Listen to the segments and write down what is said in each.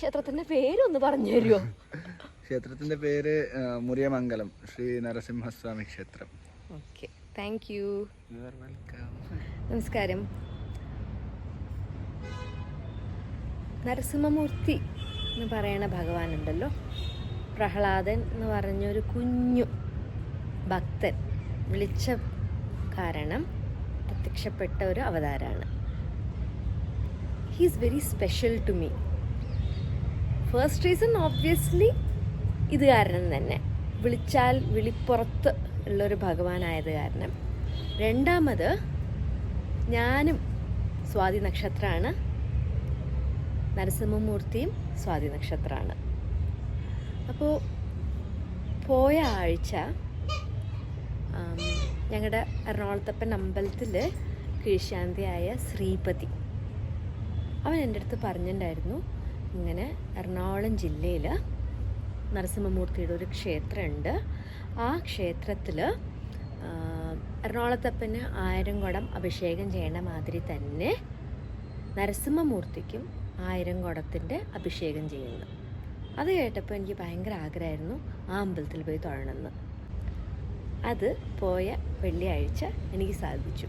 ക്ഷേത്രത്തിന്റെ പേരൊന്ന് പറഞ്ഞു തരുമോ ക്ഷേത്രത്തിന്റെ പേര് മുറിയമംഗലം ശ്രീ നരസിംഹസ്വാമി ക്ഷേത്രം. ഓക്കെ. താങ്ക് യു നമസ്കാരം. നരസിംഹമൂർത്തി എന്ന് പറയണ ഭഗവാനുണ്ടല്ലോ പ്രഹ്ലാദൻ എന്ന് പറഞ്ഞൊരു കുഞ്ഞു ഭക്തൻ വിളിച്ച കാരണം പ്രത്യക്ഷപ്പെട്ട ഒരു അവതാരമാണ് he's very special to me first reason obviously ഇത് കാരണം തന്നെ. വിളിച്ചാൽ വിളിപ്പുറത്ത് ഉള്ളൊരു ഭഗവാനായത് കാരണം. രണ്ടാമത് ഞാനും സ്വാതി നക്ഷത്രമാണ്. നരസിംഹമൂർത്തിയും സ്വാതി നക്ഷത്രമാണ്. അപ്പോൾ പോയ ആഴ്ച ഞങ്ങളുടെ എറണാകുളത്തപ്പൻ അമ്പലത്തിൽ കീഴ്ശാന്തിയായ ശ്രീപതി. അവൻ എന്റെ അടുത്ത് പറഞ്ഞിട്ടുണ്ടായിരുന്നു ഇങ്ങനെ എറണാകുളം ജില്ലയിൽ നരസിംഹമൂർത്തിയുടെ ഒരു ക്ഷേത്രമുണ്ട്. ആ ക്ഷേത്രത്തിൽ എറണാകുളത്തപ്പന് ആയിരം കുടം അഭിഷേകം ചെയ്യണ മാതിരി തന്നെ നരസിംഹമൂർത്തിക്കും ആയിരം കുടത്തിന്റെ അഭിഷേകം ചെയ്യുന്നു. അത് കേട്ടപ്പോൾ എനിക്ക് ഭയങ്കര ആഗ്രഹമായിരുന്നു ആ അമ്പലത്തിൽ പോയി തൊഴണമെന്ന്. അത് പോയ വെള്ളിയാഴ്ച എനിക്ക് സാധിച്ചു.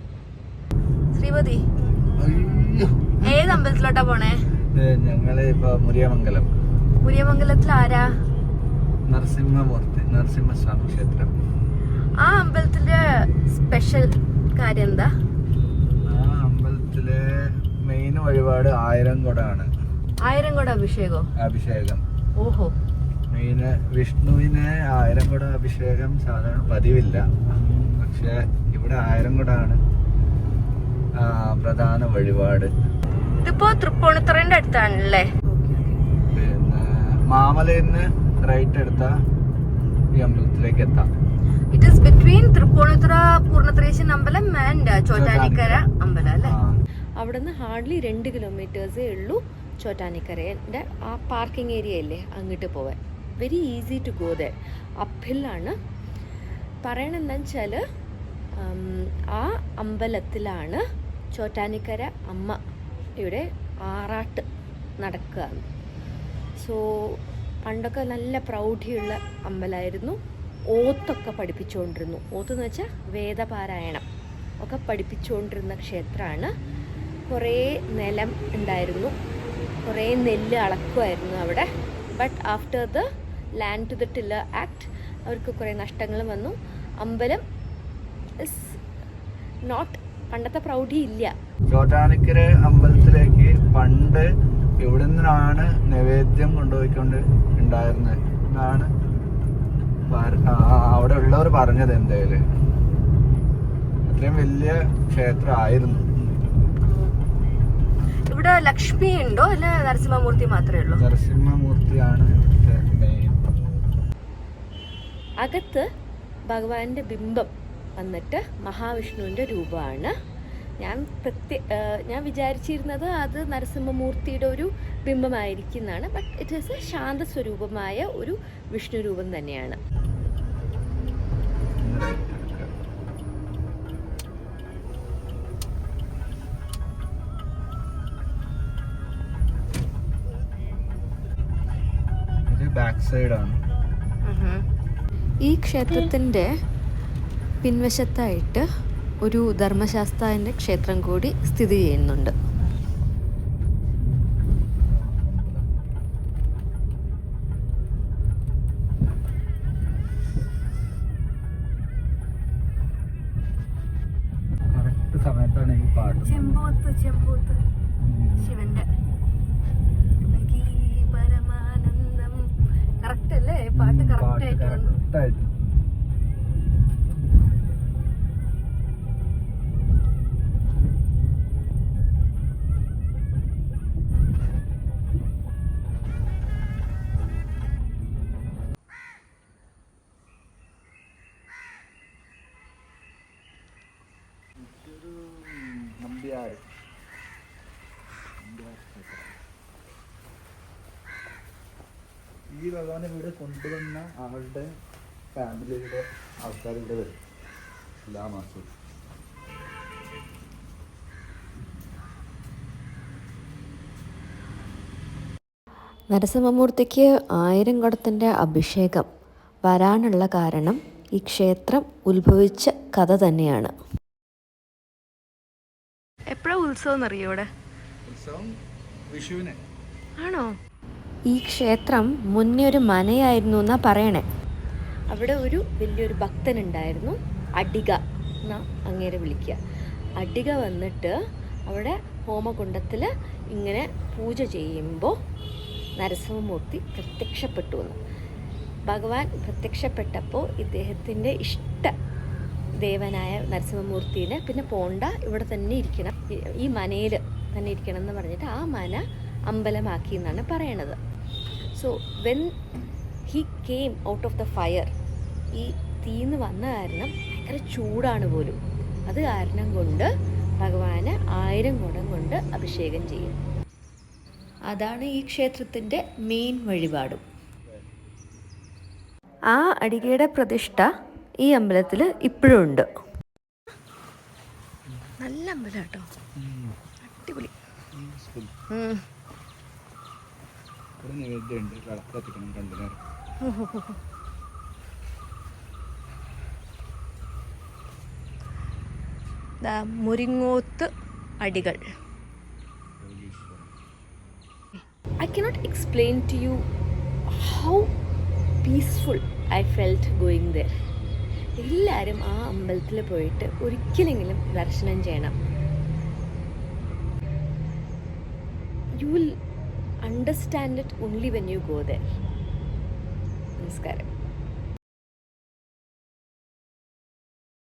ശ്രീപതി അയ്യോ. ഏത് അമ്പലത്തിലോട്ടാ പോണേ? ഞങ്ങൾ ഇപ്പൊ മുരിയമംഗലം. പുരിയമംഗലത്തിൽ ആരാ? നരസിംഹമൂർത്തി നരസിംഹസ്വാമി ക്ഷേത്രം. ആ അമ്പലത്തിന്റെ സ്പെഷ്യൽ കാര്യം എന്താ? ആ അമ്പലത്തിലെ മെയിൻ വഴിപാട് ആയിരം കൊടാണ് ആയിരം കൂടെ അഭിഷേകോ? അഭിഷേകം. ഓഹോ. മെയിന് വിഷ്ണുവിന് ആയിരം കുട അഭിഷേകം സാധാരണ പതിവില്ല. പക്ഷെ ഇവിടെ ആയിരം കുടാണ് പ്രധാന വഴിപാട്. ഇതിപ്പോ തൃപ്പൂണിത്തുറന്റെ അടുത്താണല്ലേ? പിന്നെ മാമലയിന്ന് റൈറ്റ് എടുത്ത ഈ അമ്പലത്തിലേക്ക് എത്താം. It is between Thrippunithura Poornathrayeesa അമ്പലം ആൻഡ് ചോറ്റാനിക്കര അമ്പലം അല്ലേ? അവിടുന്ന് ഹാർഡ്ലി രണ്ട് കിലോമീറ്റേഴ്സേ ഉള്ളൂ ചോറ്റാനിക്കരന്റെ ആ പാർക്കിംഗ് ഏരിയ അല്ലേ അങ്ങോട്ട് പോവാൻ. Very easy to go there അപ്പിലാണ് പറയണെന്താന്ന് വെച്ചാൽ ആ അമ്പലത്തിലാണ് ചോറ്റാനിക്കര അമ്മയുടെ ആറാട്ട് നടക്കുകയാണ്. സോ പണ്ടൊക്കെ നല്ല പ്രൗഢിയുള്ള അമ്പലമായിരുന്നു ഓത്തൊക്കെ പഠിപ്പിച്ചുകൊണ്ടിരുന്നു. ഓത്ത് എന്ന് വെച്ചാൽ വേദപാരായണം. ഒക്കെ പഠിപ്പിച്ചുകൊണ്ടിരുന്ന ക്ഷേത്രമാണ്. കുറേ നിലം ഉണ്ടായിരുന്നു. കുറേ നെല്ല് അളക്കുമായിരുന്നു അവിടെ. But after the land to the tiller act അവർക്ക് കുറേ നഷ്ടങ്ങൾ വന്നു. അമ്പലം ഇസ് നോട്ട് പണ്ടത്തെ പ്രൗഢി ഇല്ല. ചോട്ടാനിക്കര അമ്പലത്തിലേക്ക് പണ്ട് ഇവിടെ നിന്നാണ് നൈവേദ്യം കൊണ്ടുപോയിക്കൊണ്ട് ഉണ്ടായിരുന്നത് എന്നാണ് അവിടെ ഉള്ളവർ പറഞ്ഞത് എന്തായാലും. അത്രയും വലിയ ക്ഷേത്രമായിരുന്നു. ഇവിടെ ലക്ഷ്മി ഉണ്ടോ? അല്ല നരസിംഹമൂർത്തി മാത്രമേ ഉള്ളൂ? നരസിംഹമൂർത്തിയാണ് അകത്ത് ഭഗവാന്റെ ബിംബം. വന്നിട്ട് മഹാവിഷ്ണുവിന്റെ രൂപമാണ്. ഞാൻ പ്രത്യ ഞാൻ വിചാരിച്ചിരുന്നത് അത് നരസിംഹമൂർത്തിയുടെ ഒരു ബിംബമായിരിക്കുന്നതാണ് ബട്ട് ഇറ്റ് ഈസ് എ ശാന്ത സ്വരൂപമായ ഒരു വിഷ്ണു രൂപം തന്നെയാണ്. ബാക്ക് സൈഡാണ് ഈ ക്ഷേത്രത്തിന്റെ പിൻവശത്തായിട്ട് ഒരു ധർമ്മശാസ്താവിന്റെ ക്ഷേത്രം കൂടി സ്ഥിതി ചെയ്യുന്നുണ്ട്. സമയത്താണ് ഈ പാട്ട് ചെമ്പോത്ത് ചെമ്പോത്ത്. ശിവന്റെ. പരമാനന്ദം കറക്റ്റ് അല്ലേ? പാട്ട് കറക്റ്റ് ആയിട്ട് ഈ ഭഗവാനെ ഇവിടെ കൊണ്ടുവന്ന ആളുടെ ഫാമിലിയുടെ ആൾക്കാർ ഇവിടെ വരും എല്ലാ മാസവും. നരസിംഹമൂർത്തിക്ക് ആയിരം കുടത്തിന്റെ അഭിഷേകം വരാനുള്ള കാരണം ഈ ക്ഷേത്രം ഉത്ഭവിച്ച കഥ തന്നെയാണ്. എപ്പോഴാ ഉത്സവം ഇവിടെ? ഉത്സവം വിഷുവിന്. ആണോ? ഈ ക്ഷേത്രം മുന്നേ ഒരു മനയായിരുന്നു എന്നാ പറയണേ. അവിടെ ഒരു വലിയൊരു ഭക്തനുണ്ടായിരുന്നു അടിക എന്നാ അങ്ങേരെ വിളിക്കുക. അടിക വന്നിട്ട് അവിടെ ഹോമകുണ്ടത്തിൽ ഇങ്ങനെ പൂജ ചെയ്യുമ്പോൾ നരസിംഹമൂർത്തി പ്രത്യക്ഷപ്പെട്ടു എന്ന് ഭഗവാൻ പ്രത്യക്ഷപ്പെട്ടപ്പോൾ ഇദ്ദേഹത്തിന്റെ ഇഷ്ട ദേവനായ നരസിംഹമൂർത്തിനെ പിന്നെ പോണ്ട ഇവിടെ തന്നെ ഇരിക്കണം ഈ മനയിൽ തന്നെ ഇരിക്കണം എന്ന് പറഞ്ഞിട്ട് ആ മന അമ്പലമാക്കി എന്നാണ് പറയണത്. So when he came out of the fire ഈ തീന്ന് വന്ന കാരണം ഭയങ്കര ചൂടാണ് പോലും. അത് കാരണം കൊണ്ട് ഭഗവാന് ആയിരം ഗുണം കൊണ്ട് അഭിഷേകം ചെയ്യും. അതാണ് ഈ ക്ഷേത്രത്തിന്റെ മെയിൻ വഴിപാടും. ആ അടികയുടെ പ്രതിഷ്ഠ ഈ അമ്പലത്തിൽ ഇപ്പോഴും ഉണ്ട്. നല്ല അമ്പലം കേട്ടോ. അടിപൊളി. ഉം. ഒരു നിവേദ്യമുണ്ട് വിളക്ക് കത്തിക്കണം രണ്ടു നേരം ദാ മുരിങ്ങോത്ത് അടികൾ. I cannot explain to you how peaceful I felt going there there. എല്ലാവരും ആ അമ്പലത്തിൽ പോയിട്ട് ഒരിക്കലെങ്കിലും ദർശനം ചെയ്യണം. You will understand it only when you go there നമസ്കാരം.